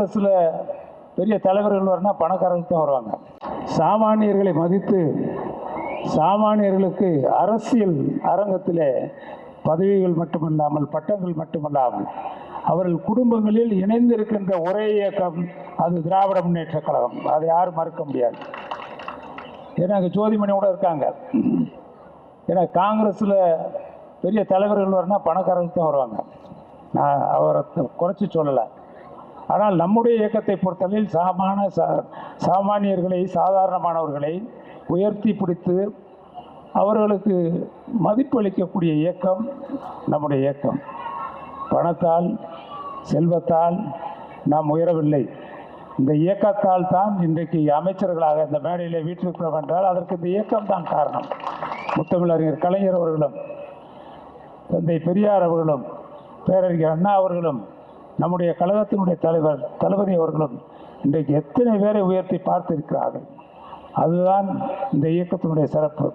காங்கிரஸில் பெரிய தலைவர்கள் வரனா பணக்காரர்கள் தான் வருவாங்க. சாமானியர்களை மதித்து சாமானியர்களுக்கு அரசியல் அரங்கத்திலே பதவிகள் மட்டுமல்லாமல் பட்டங்கள் மட்டுமல்லாமல் அவர்கள் குடும்பங்களில் இணைந்திருக்கின்ற ஒரே இயக்கம் அது திராவிட முன்னேற்ற கழகம். அதை யாரும் மறுக்க முடியாது. ஏன்னா அங்கே ஜோதிமணி கூட இருக்காங்க. ஏன்னா காங்கிரஸில் பெரிய தலைவர்கள் வரனா பணக்காரர்கள் தான் வருவாங்க. நான் அவரை குறைச்சி சொல்லலை. ஆனால் நம்முடைய இயக்கத்தை பொறுத்தவரையில் சாமான சா சாமானியர்களை சாதாரணமானவர்களை உயர்த்தி பிடித்து அவர்களுக்கு மதிப்பளிக்கக்கூடிய இயக்கம் நம்முடைய இயக்கம். பணத்தால் செல்வத்தால் நாம் உயரவில்லை. இந்த இயக்கத்தால் தான் இன்றைக்கு அமைச்சர்களாக இந்த மேடையில் வீட்டிருக்கிறோம் என்றால் அதற்கு இந்த இயக்கம் தான் காரணம். முத்தமிழறிஞர் கலைஞர் அவர்களும் தந்தை பெரியார் அவர்களும் பேரறிஞர் அண்ணா அவர்களும் நம்முடைய கழகத்தினுடைய தலைவர் தளபதி அவர்களும் இன்றைக்கு எத்தனை பேரை உயர்த்தி பார்த்திருக்கிறார்கள்? அதுதான் இந்த இயக்கத்தினுடைய சிறப்பு.